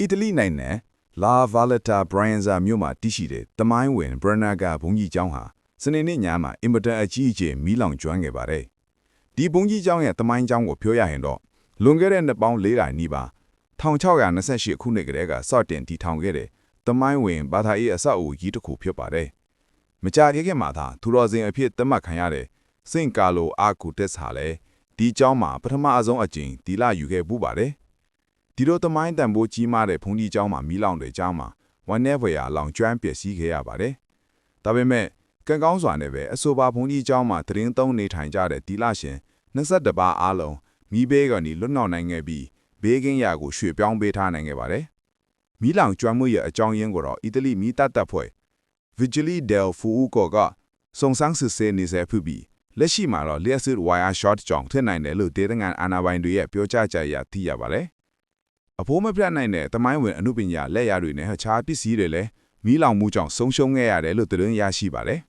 အီတလီနိုင်ငံလာဗာလက်တာဘရိုင်ဇာမြို့မှာတည်ရှိတဲ့တမိုင်းဝင်ဘရနာဂါဘုံကြီးကျောင်းဟာစနေနေ့ညမှာအင်မတန်အကြီးအကျယ်မီးလောင်ကျွမ်းခဲ့ပါတယ်။ဒီဘုံကြီးကျောင်းရဲ့တမိုင်းကျောင်းကိုပြောရရင်တော့လွန်ခဲ့တဲ့နှစ်ပေါင်း400နီးပါး1628ခုနှစ်ကတည်းကစတင်တည်ထောင်ခဲ့တဲ့တမိုင်းဝင်ဘာသာရေးအဆောက်အဦကြီးတစ်ခုဖြစ်ပါတယ်။မကြာသေးခင်မှာသာသူတော်စင်အဖြစ်သတ်မှတ်ခံရတဲ့စင်ကာလိုအာကူတက်စ်ဟာလည်းဒီကျောင်းမှာပထမအဆုံးအကြိမ်တီလာယူခဲ့ပူးပါတယ်။ ဒီလိုတမိုင်းတန်ဖိုးကြီးမားတဲ့ဘုံကြီးကျောင်းမှာမီးလောင်တဲ့ကျောင်းမှာဝန်내ဘွေရလောင်ကျွမ်းပျက်စီးခဲ့ရပါတယ်။ဒါပေမဲ့ကံကောင်းစွာနဲ့ပဲအဆိုပါဘုံကြီးကျောင်းမှာတရင်သုံးနေထိုင်ကြတဲ့တီလာရှင်22ပါးအားလုံးမိဘေးကနေလွတ်မြောက်နိုင်ခဲ့ပြီးဘေးကင်းရာကိုရွှေ့ပြောင်းပေးထားနိုင်ခဲ့ပါတယ်။မီးလောင်ကျွမ်းမှုရဲ့အကြောင်းရင်းကိုတော့အီတလီမီးတပ်တပ်ဖွဲ့ Vigili del Fuoco ကစုံစမ်းစစ်ဆေးနေစေဖြစ်ပြီးလက်ရှိမှာတော့ Leicester Wire Shot ကြောင့်ထင်နိုင်တယ်လို့ဒေသခံအာဏာပိုင်တွေရဲ့ပြောကြားချက်အရသိရပါတယ်။ အဖိုးမပြတ်နိုင်တဲ့တမိုင်းဝင်အမှုပညာလက်ရာတွေနဲ့အခြားပစ္စည်းတွေလည်းမီးလောင်မှုကြောင့်ဆုံးရှုံးခဲ့ရတယ်လို့သတင်းရရှိပါတယ်